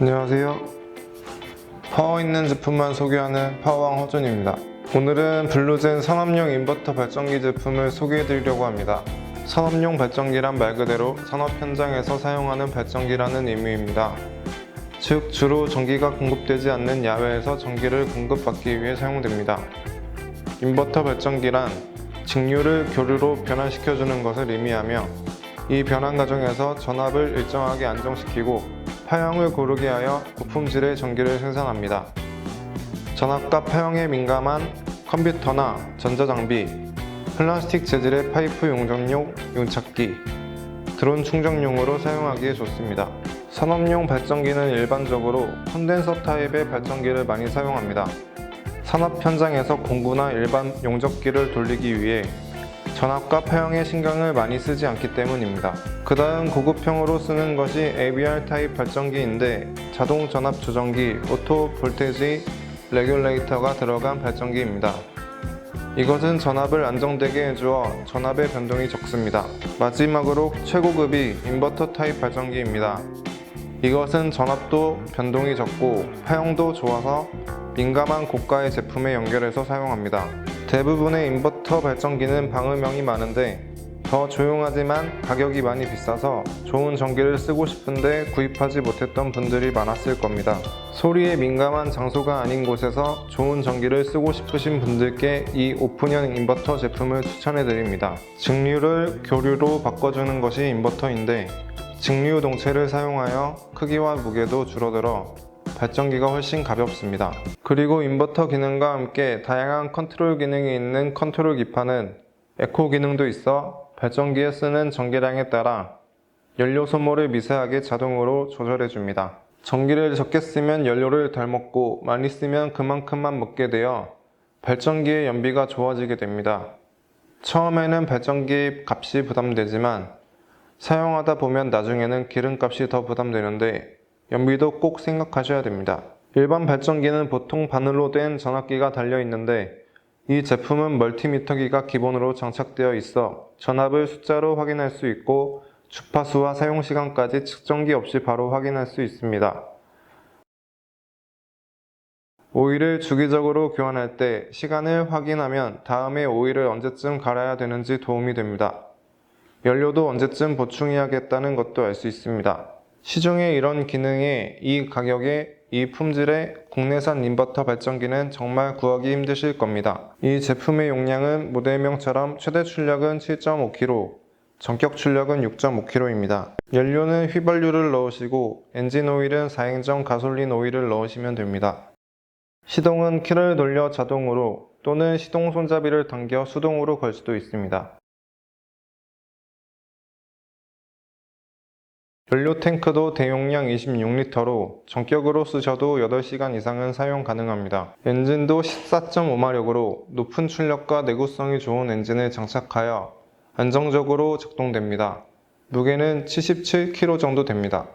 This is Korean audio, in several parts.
안녕하세요. 파워 있는 제품만 소개하는 파워왕 허준입니다. 오늘은 블루젠 산업용 인버터 발전기 제품을 소개해드리려고 합니다. 산업용 발전기란 말 그대로 산업 현장에서 사용하는 발전기라는 의미입니다. 즉, 주로 전기가 공급되지 않는 야외에서 전기를 공급받기 위해 사용됩니다. 인버터 발전기란 직류를 교류로 변환시켜주는 것을 의미하며 이 변환 과정에서 전압을 일정하게 안정시키고 파형을 고르게 하여 고품질의 전기를 생산합니다. 전압과 파형에 민감한 컴퓨터나 전자장비, 플라스틱 재질의 파이프 용접용 윤착기, 드론 충전용으로 사용하기에 좋습니다. 산업용 발전기는 일반적으로 콘덴서 타입의 발전기를 많이 사용합니다. 산업 현장에서 공구나 일반 용접기를 돌리기 위해 전압과 파형에 신경을 많이 쓰지 않기 때문입니다. 그 다음 고급형으로 쓰는 것이 ABR 타입 발전기인데 자동 전압 조정기, 오토 볼테지 레귤레이터가 들어간 발전기입니다. 이것은 전압을 안정되게 해주어 전압의 변동이 적습니다. 마지막으로 최고급이 인버터 타입 발전기입니다. 이것은 전압도 변동이 적고 파형도 좋아서 민감한 고가의 제품에 연결해서 사용합니다. 대부분의 인버터 발전기는 방음형이 많은데 더 조용하지만 가격이 많이 비싸서 좋은 전기를 쓰고 싶은데 구입하지 못했던 분들이 많았을 겁니다. 소리에 민감한 장소가 아닌 곳에서 좋은 전기를 쓰고 싶으신 분들께 이 오픈형 인버터 제품을 추천해 드립니다. 직류를 교류로 바꿔주는 것이 인버터인데 직류 동체를 사용하여 크기와 무게도 줄어들어 발전기가 훨씬 가볍습니다. 그리고 인버터 기능과 함께 다양한 컨트롤 기능이 있는 컨트롤 기판은 에코 기능도 있어 발전기에 쓰는 전기량에 따라 연료 소모를 미세하게 자동으로 조절해 줍니다. 전기를 적게 쓰면 연료를 덜 먹고 많이 쓰면 그만큼만 먹게 되어 발전기의 연비가 좋아지게 됩니다. 처음에는 발전기 값이 부담되지만 사용하다 보면 나중에는 기름값이 더 부담되는데 연비도 꼭 생각하셔야 됩니다. 일반 발전기는 보통 바늘로 된 전압기가 달려 있는데 이 제품은 멀티미터기가 기본으로 장착되어 있어 전압을 숫자로 확인할 수 있고 주파수와 사용 시간까지 측정기 없이 바로 확인할 수 있습니다. 오일을 주기적으로 교환할 때 시간을 확인하면 다음에 오일을 언제쯤 갈아야 되는지 도움이 됩니다. 연료도 언제쯤 보충해야겠다는 것도 알 수 있습니다. 시중에 이런 기능에 이 가격에 이 품질의 국내산 인버터 발전기는 정말 구하기 힘드실 겁니다. 이 제품의 용량은 모델명처럼 최대 출력은 7.5kg, 전격 출력은 6.5kg입니다. 연료는 휘발유를 넣으시고 엔진 오일은 4행정 가솔린 오일을 넣으시면 됩니다. 시동은 키를 돌려 자동으로 또는 시동 손잡이를 당겨 수동으로 걸 수도 있습니다. 연료 탱크도 대용량 26리터로 전격으로 쓰셔도 8시간 이상은 사용 가능합니다. 엔진도 14.5마력으로 높은 출력과 내구성이 좋은 엔진을 장착하여 안정적으로 작동됩니다. 무게는 77kg 정도 됩니다.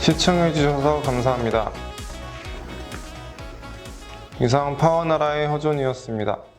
시청해주셔서 감사합니다. 이상 파워나라의 허존이었습니다.